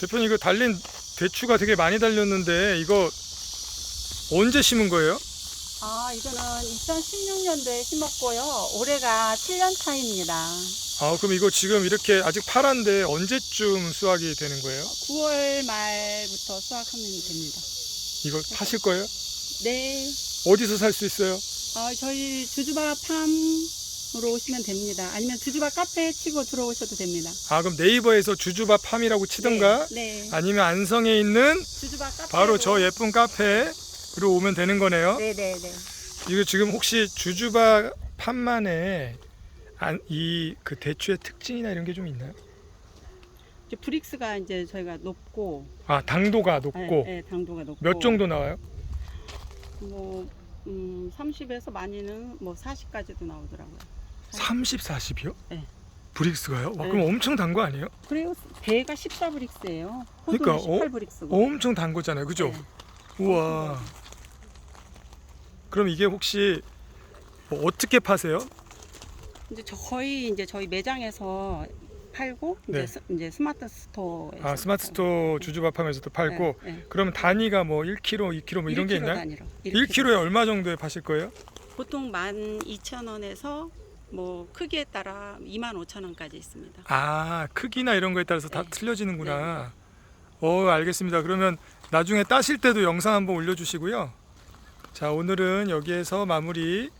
대표님 이거 달린 대추가 되게 많이 달렸는데 이거 언제 심은 거예요? 아, 이거는 2016년도에 심었고요. 올해가 7년 차입니다. 아 그럼 이거 지금 이렇게 아직 파란데 언제쯤 수확이 되는 거예요? 9월 말부터 수확하면 됩니다. 이거 파실 거예요? 네. 어디서 살 수 있어요? 아, 저희 주주바 팜 으로 오시면 됩니다. 아니면 주주바 카페 치고 들어오셔도 됩니다. 아 그럼 네이버에서 주주밥 팜이라고 치든가 네. 네. 아니면 안성에 있는 주주바 카페. 바로 저 예쁜 카페로 오면 되는 거네요. 네, 네, 네. 이거 지금 혹시 주주바 팜만의 이 그 대추의 특징이나 이런 게 좀 있나요? 이제 브릭스가 이제 저희가 높고, 아 당도가 높고 네, 네, 당도가 높고. 몇 정도 나와요? 뭐, 음, 30에서 많이는 뭐 40까지도 나오더라고요. 30, 40이요? 네. 브릭스가요? 와, 네. 그럼 엄청 단 거 아니에요? 그리고 대가 14브릭스예요. 그러니까, 어? 18브릭스고. 엄청 단 거잖아요, 그죠? 네. 우와. 그럼 이게 혹시 뭐 어떻게 파세요? 이제 저희 이제 저희 매장에서 팔고 이제 네. 스, 이제 스마트 스토어에서 아 스마트 스토어 주주밥하면서도 팔고 네, 네. 그러면 단위가 뭐 1kg, 2kg 뭐 이런 게 1kg 있나요? 단위로. 1kg에 얼마 정도에 파실 거예요? 보통 12,000원에서 뭐 크기에 따라 25,000원까지 있습니다. 아 크기나 이런 거에 따라서 다 네. 틀려지는구나. 어 알겠습니다. 그러면 나중에 따실 때도 영상 한번 올려주시고요. 자 오늘은 여기에서 마무리